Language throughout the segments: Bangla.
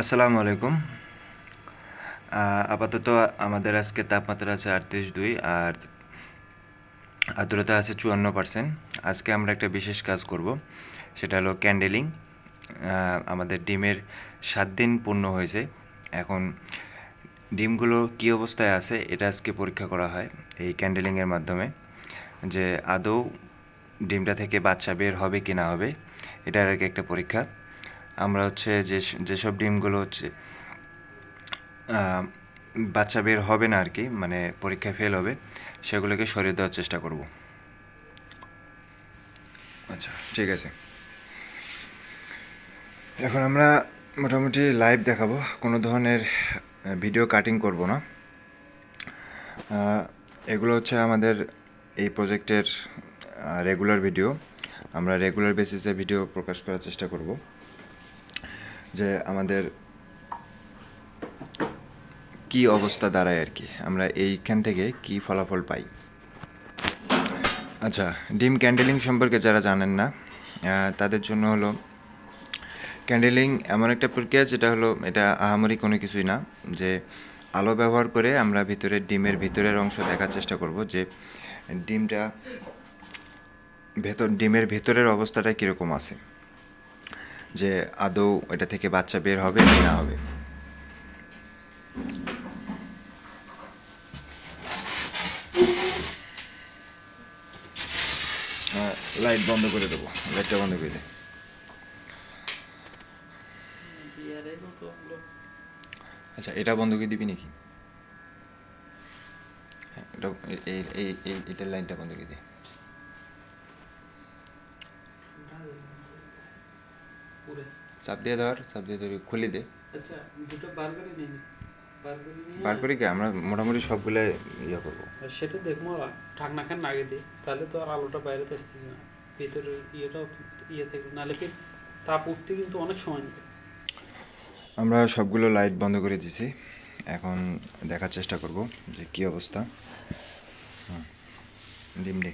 আসসালামু আলাইকুম। আপাতত আমাদের আজকে তাপমাত্রা আছে আটত্রিশ দুই আর আর্দ্রতা আছে চুয়ান্ন পার্সেন্ট। আজকে আমরা একটা বিশেষ কাজ করব, সেটা হলো ক্যান্ডেলিং। আমাদের ডিমের সাত দিন পূর্ণ হয়েছে। এখন ডিমগুলো কী অবস্থায় আছে এটা আজকে পরীক্ষা করা হয় এই ক্যান্ডেলিংয়ের মাধ্যমে, যে আদৌ ডিমটা থেকে বাচ্চা বের হবে কি না হবে, এটার আর কি একটা পরীক্ষা। আমরা হচ্ছে যে যেসব ডিমগুলো হচ্ছে বাচ্চা বের হবে না আর কি মানে পরীক্ষায় ফেল হবে, সেগুলোকে সরিয়ে দেওয়ার চেষ্টা করব। আচ্ছা ঠিক আছে। এখন আমরা মোটামুটি লাইভ দেখাবো, কোনো ধরনের ভিডিও কাটিং করব না। এগুলো হচ্ছে আমাদের এই প্রজেক্টের রেগুলার ভিডিও আমরা রেগুলার বেসিসে ভিডিও প্রকাশ করার চেষ্টা করব। যে আমাদের কি অবস্থা দাঁড়ায় আর কি? আমরা এইখান থেকে কি ফলাফল পাই? আচ্ছা ডিম ক্যান্ডেলিং সম্পর্কে যারা জানেন না তাদের জন্য হলো ক্যান্ডেলিং এমন একটা প্রক্রিয়া যেটা হলো, এটা আহামরি কোনো কিছুই না, যে আলো ব্যবহার করে আমরা ভিতরে ডিমের ভিতরের অংশ দেখার চেষ্টা করব, যে ডিমটা ভেতর, ডিমের ভেতরের অবস্থাটা কীরকম আছে। যে আদৌ এটা থেকে বাচ্চা বের হবে কি না হবে। লাইট বন্ধ করে দেবো লাইটটা বন্ধ করে দে। আচ্ছা এটা বন্ধ করে দিবি নাকি? হ্যাঁ এটা, এই, এই- এই এটার লাইনটা বন্ধ করে দে। পুরে। চাপ দিয়ে ধর চাপ দিয়ে ধরে খুলে দে। আচ্ছা দুটো বার করে নিয়ে বার করে কি? আমরা মোটামুটি সবগুলো ইয়ে করব। সেটা দেখব ঢাকনা খান আগে দিই তাহলে তো আর আলোটা বাইরে আসতেছে না। ভিতরের ইয়েটাও ইয়ে থাকবে নাহলে কি তাপ উঠতে কিন্তু অনেক সময় নেবে। আমরা সবগুলো লাইট বন্ধ করে দিছি। এখন দেখার চেষ্টা করব যে কি অবস্থা। ডিম ডি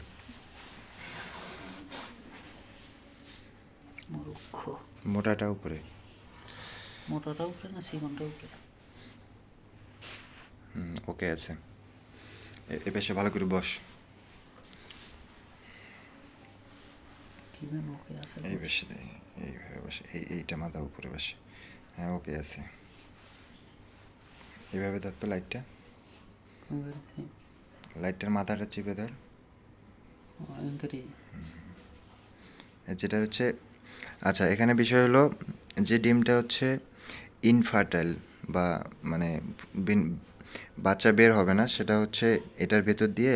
মরক্ষ মোটাটা উপরে। মোটাটা উপরে না সিমনটা উপরে? হুম ওকে আছে। এ- পাশে ভালো করে বস। এই দে, এইভাবে বসে এই এইটা মাথা উপরে বসে। হ্যাঁ ওকে আছে। এইভাবে ধর তো লাইটটা। লাইটটার মাথাটা চিপে ধর। যেটা হচ্ছে আচ্ছা এখানে বিষয় হলো যে ডিমটা হচ্ছে ইনফার্টাইল বা মানে বাচ্চা বের হবে না, সেটা হচ্ছে এটার ভেতর দিয়ে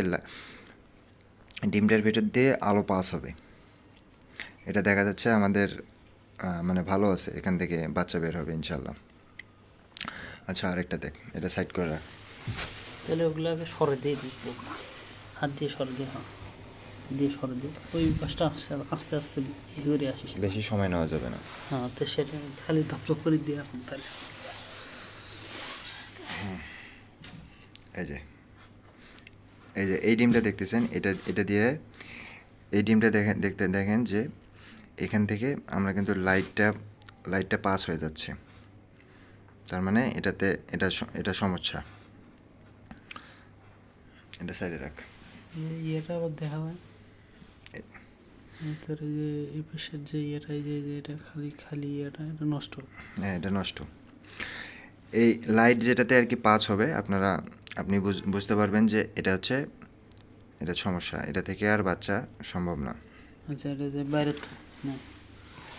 ডিমটার ভেতর দিয়ে আলো পাস হবে। এটা দেখা যাচ্ছে আমাদের মানে ভালো আছে, এখান থেকে বাচ্চা বের হবে ইনশাল্লাহ আচ্ছা আরেকটা দেখ, এটা সাইড করে রাখ। তাহলে ওগুলো আগে সরে দিয়ে দিই হাত দিয়ে সরে দিয়ে দিয়ে সরে দিয়ে ওই পাশটা আস্তে আস্তে আস্তে ইয়ে করে আসিস বেশি সময় নেওয়া যাবে না। হ্যাঁ তো সেটা খালি ধপধপ করে দিয়ে এখন তাহলে। এই যে এই যে এই ডিমটা দেখতেছেন এটা এটা দিয়ে এই ডিমটা দেখেন দেখতে দেখেন যে এখান থেকে আমরা কিন্তু লাইটটা লাইটটা পাস হয়ে যাচ্ছে। তার মানে এটাতে এটা এটা সমস্যা। এটা সাইডে রাখ। ইয়েটা আবার দেখা হয় ভিতরে যে এই পাশের যে ইয়েটা এই যে এটা খালি খালি ইয়েটা এটা নষ্ট। হ্যাঁ এটা নষ্ট। এই লাইট যেটাতে আর কি পাস হবে আপনারা আপনি বুঝ- বুঝতে পারবেন যে এটা হচ্ছে এটা সমস্যা। এটা থেকে আর বাচ্চা সম্ভব না। আচ্ছা এটা যে বাইরে না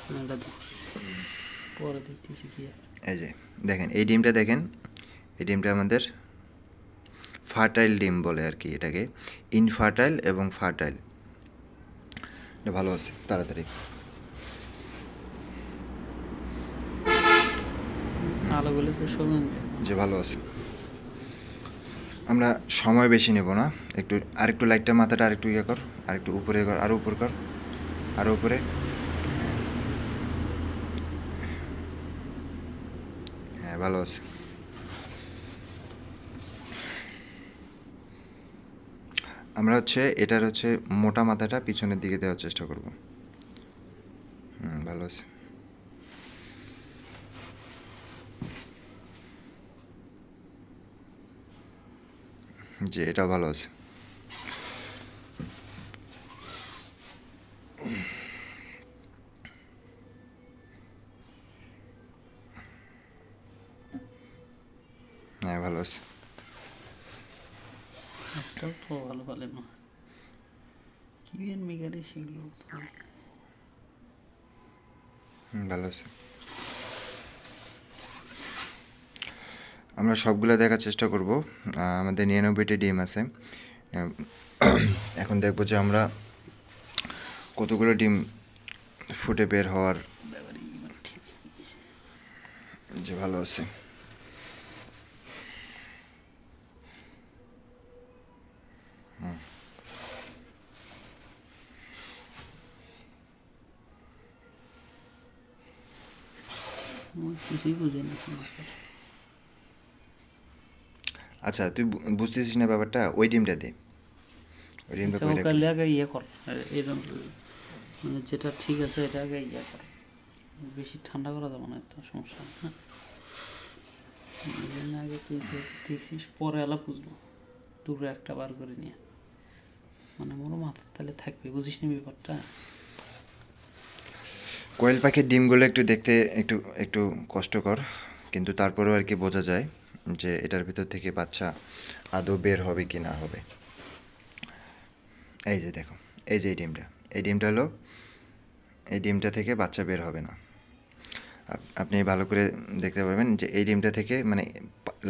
না, এটা পরে দেখতেছি কি এই যে দেখেন এই ডিমটা দেখেন এই ডিমটা আমাদের ফার্টাইল ডিম বলে আর কি এটাকে। ইনফার্টাইল এবং ফার্টাইল ভালো আছে তাড়াতাড়ি। আলোগুলো তো শোনেন যে। ভালো আছে। আমরা সময় বেশি নেব না একটু আর আরেকটু লাইটটা মাথাটা আরেকটু ইয়ে কর আরেকটু উপরে কর আরও উপর কর আরও উপরে। হ্যাঁ ভালো আছে। আমরা হচ্ছে এটার হচ্ছে মোটা মাথাটা পিছনের দিকে দেওয়ার চেষ্টা করব। হুম, ভালো আছে। জি, এটা ভালো আছে। হ্যাঁ ভালো আছে। একটাও তো ভালো ভালো না। কি বিয়ান মেগারে সেগুলো তো ভালো আছে। আমরা সবগুলো দেখার চেষ্টা করব। আমাদের নিরানব্বইটি ডিম আছে। এখন দেখব যে আমরা কতগুলো ডিম ফুটে বের হওয়ার ব্যাপারে যে ভালো আছে আমার কিছুই বুঝে না আচ্ছা তুই বুঝতেছিস না ব্যাপারটা? ওই ডিমটা দে। ওই ডিমটা ওকে আগে ইয়ে কর। এরকম মানে যেটা ঠিক আছে এটা আগে ইয়ে কর। বেশি ঠান্ডা করা যাবে না তো সমস্যা। হ্যাঁ। আগে তুই দেখছিস পরে আলা বুঝব। দুটো একটা বার করে নিয়ে। মানে মোর মাথার তালে থাকবে বুঝিস না ব্যাপারটা? কোয়েল পাখির ডিমগুলো একটু দেখতে একটু একটু কষ্টকর, কিন্তু তারপরেও আর কি বোঝা যায় যে এটার ভিতর থেকে বাচ্চা আদৌ বের হবে কি না হবে। এই যে দেখো, এই যে এই ডিমটা এই ডিমটা হলো, এই ডিমটা থেকে বাচ্চা বের হবে না। আপনি ভালো করে দেখতে পারবেন যে এই ডিমটা থেকে মানে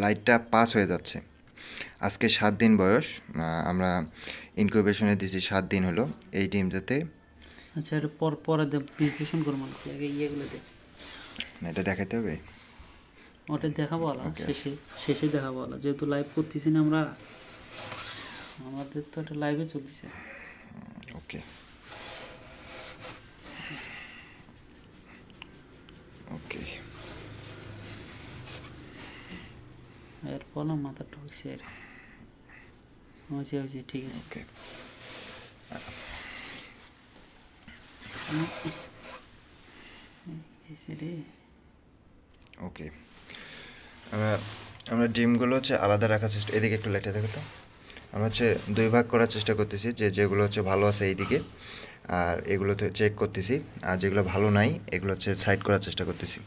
লাইটটা পাস হয়ে যাচ্ছে। আজকে সাত দিন বয়স আমরা ইনকিউবেশনে দিয়েছি সাত দিন হলো, এই ডিমটাতে আচ্ছা এটা পর পরে বিশ্লেষণ করব আগে ইয়েগুলো দে না, এটা দেখাতে হবে? ওটা দেখাবো আলা শেষে শেষে দেখাবো আলা যেহেতু লাইভ করতেছি না আমরা আমাদের তো একটা লাইভে চলতেছে। ওকে ওকে এরপর মাথা ঢুকছে আর হয়েছে হয়েছে ঠিক আছে। ওকে ওকে আমরা ডিমগুলো হচ্ছে আলাদা রাখার চেষ্টা, এদিকে একটু লেটে দেখো তো। আমরা হচ্ছে দুই ভাগ করার চেষ্টা করতেছি, যে যেগুলো হচ্ছে ভালো আছে এইদিকে, আর এগুলো চেক করতেছি, আর যেগুলো ভালো নাই, এগুলো হচ্ছে সাইড করার চেষ্টা করতেছি।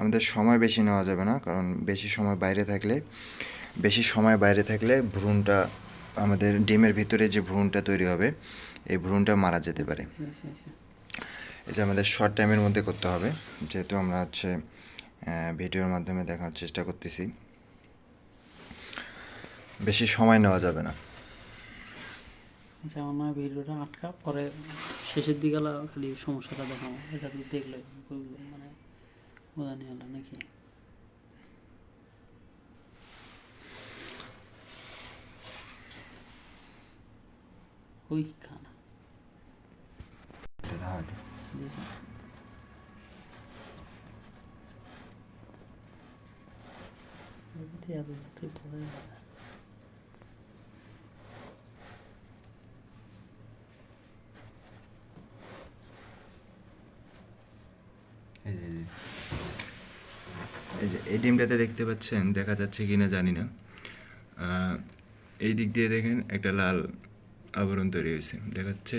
আমাদের সময় বেশি নেওয়া যাবে না কারণ বেশি সময় বাইরে থাকলে বেশি সময় বাইরে থাকলে ভ্রূণটা আমাদের ডিমের ভিতরে যে ভ্রূণটা তৈরি হবে এই ভ্রূণটা মারা যেতে পারে। আচ্ছা, আচ্ছা, আচ্ছা। এটা আমাদের শর্ট টাইমের মধ্যে করতে হবে যেহেতু আমরা হচ্ছে ভিডিওর মাধ্যমে দেখার চেষ্টা করতেছি। বেশি সময় নেওয়া যাবে না। আচ্ছা আমার ভিডিওটা আটকা পরে শেষের দিকে খালি সমস্যাটা দেখাবো এটা দেখলে মানে বোঝা নিয়ে এলো নাকি ওই খানা দেখি বুঝতে এত তুই বোঝা যাবে না। এই যে এই ডিমটাতে দেখতে পাচ্ছেন দেখা যাচ্ছে কিনা জানি না। এই দিক দিয়ে দেখেন একটা লাল আবরণ তৈরি হয়েছে দেখা যাচ্ছে?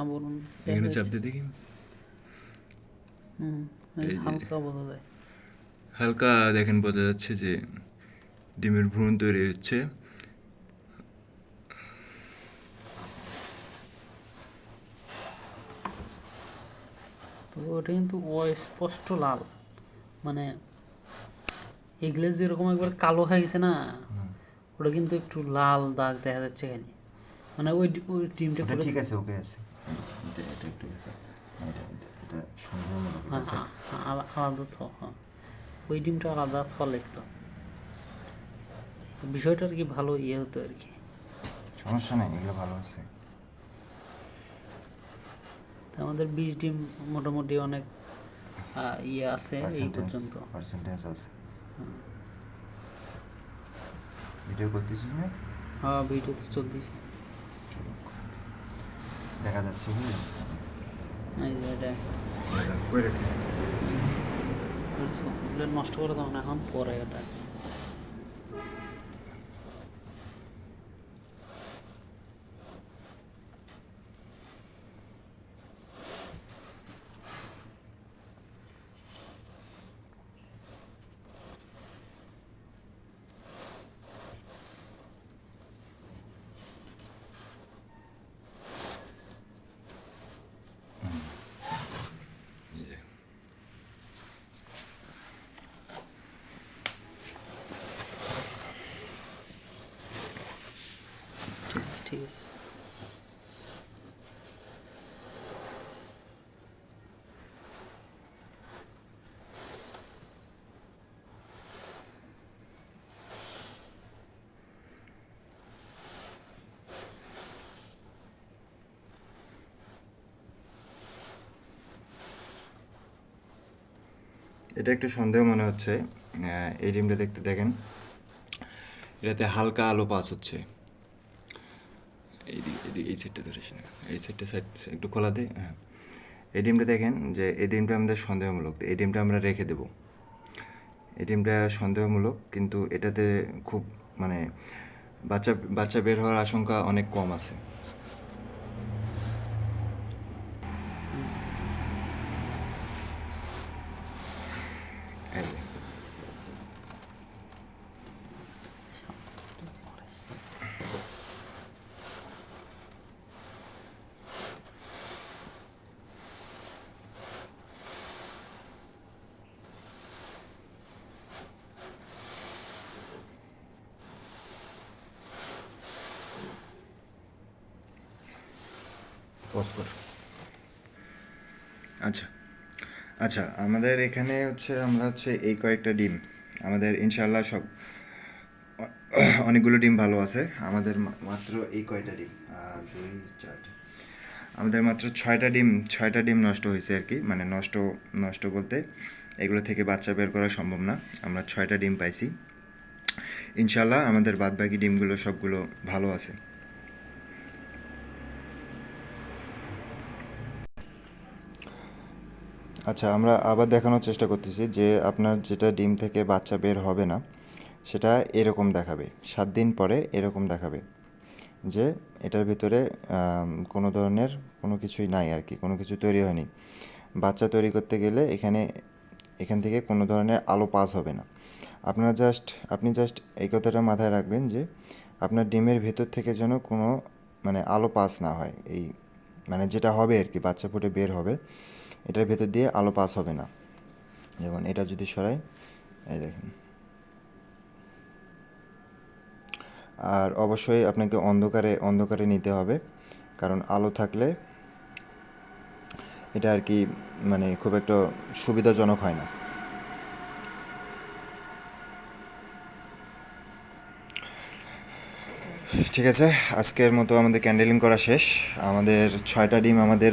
আবরণ এখানে দেখা। হালকা দেখেন বোঝা যাচ্ছে যে ডিমের ভ্রূণ তৈরি হচ্ছে। তো ওটা কিন্তু অস্পষ্ট লাল মানে এগুলো যেরকম একবার কালো হয়ে গেছে না ওটা কিন্তু একটু লাল দাগ দেখা যাচ্ছে এখানে। মানে ওই ওই টিমটা ঠিক আছে ওকে আছে। এটা এটা একটু আছে। এটা এটা সুন্দর হ্যাঁ হ্যাঁ, হ্যাঁ, আলাদা তো হ্যাঁ। ওই ডিমটা আলাদা ফলে বিষয়টা আর কি ভালো ইয়ে হতো আর কি। সমস্যা নেই এগুলো ভালো আছে। তো আমাদের বিশ ডিম মোটামুটি অনেক আহ, ইয়ে আছে এই পর্যন্ত। পার্সেন্টেজ আছে। ভিডিও করতেছিস না? হ্যাঁ ভিডিও তো চলতেছে। দেখা যাচ্ছে কি এই যে এটা। কই রেখে এগুলো নষ্ট করে দাও না এখন পরে এটা। এটা একটু সন্দেহ মনে হচ্ছে এই ডিমটা দেখতে দেখেন। এটাতে হালকা আলো পাস হচ্ছে। এই এই ধরিস না এই সাইডটা সাইড একটু খোলা খোলাতে হ্যাঁ। এই ডিমটা দেখেন যে এই ডিমটা আমাদের সন্দেহমূলক। এই ডিমটা আমরা রেখে দেব। এই ডিমটা সন্দেহমূলক, কিন্তু এটাতে খুব মানে বাচ্চা বাচ্চা বের হওয়ার আশঙ্কা অনেক কম আছে এই যে। পজ কর। আচ্ছা। আচ্ছা আমাদের এখানে হচ্ছে আমরা হচ্ছে এই কয়েকটা ডিম, আমাদের ইনশাল্লাহ সব, অনেকগুলো ডিম ভালো আছে। আমাদের মাত্র এই কয়টা ডিম? দুই চারটে আমাদের মাত্র ছয়টা ডিম ছয়টা ডিম নষ্ট হয়েছে আর কি মানে নষ্ট নষ্ট বলতে এগুলো থেকে বাচ্চা বের করা সম্ভব না। আমরা ছয়টা ডিম পাইছি। ইনশাল্লাহ আমাদের বাদবাকি ডিমগুলো সবগুলো ভালো আছে। আচ্ছা আমরা আবার দেখানোর চেষ্টা করতেছি যে আপনার যেটা ডিম থেকে বাচ্চা বের হবে না, সেটা এরকম দেখাবে। সাত দিন পরে এরকম দেখাবে যে এটার ভিতরে কোনো ধরনের কোনো কিছুই নাই আর কি, কোনো কিছু তৈরি হয়নি। বাচ্চা তৈরি করতে গেলে এখানে, এখান থেকে কোনো ধরনের আলো পাস হবে না। আপনারা জাস্ট আপনি জাস্ট এই কথাটা মাথায় রাখবেন যে আপনার ডিমের ভেতর থেকে যেন কোনো মানে আলো পাস না হয়, এই মানে যেটা হবে আর কি, বাচ্চা ফুটে বের হবে। এটার ভেতর দিয়ে আলো পাস হবে না। যেমন এটা যদি সরাই, এই দেখেন। আর অবশ্যই আপনাকে অন্ধকারে অন্ধকারে নিতে হবে, কারণ আলো থাকলে এটা আর কি মানে খুব একটা সুবিধাজনক হয় না। ঠিক আছে, আজকের মতো আমাদের ক্যান্ডেলিং করা শেষ। আমাদের ছয়টা ডিম আমাদের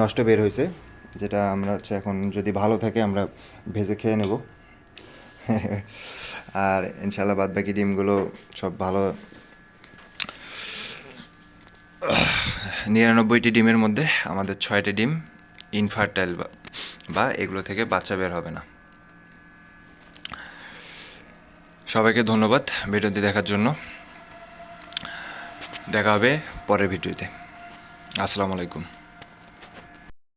নষ্ট বের হয়েছে, যেটা আমরা হচ্ছে এখন যদি ভালো থাকে আমরা ভেজে খেয়ে নেব। আর ইনশাল্লাহ বাদ বাকি ডিমগুলো সব ভালো নিরানব্বইটি ডিমের মধ্যে আমাদের ছয়টি ডিম ইনফার্টাইল বা এগুলো থেকে বাচ্চা বের হবে না। সবাইকে ধন্যবাদ ভিডিওটি দেখার জন্য। দেখা হবে পরের ভিডিওতে। আসসালামু আলাইকুম।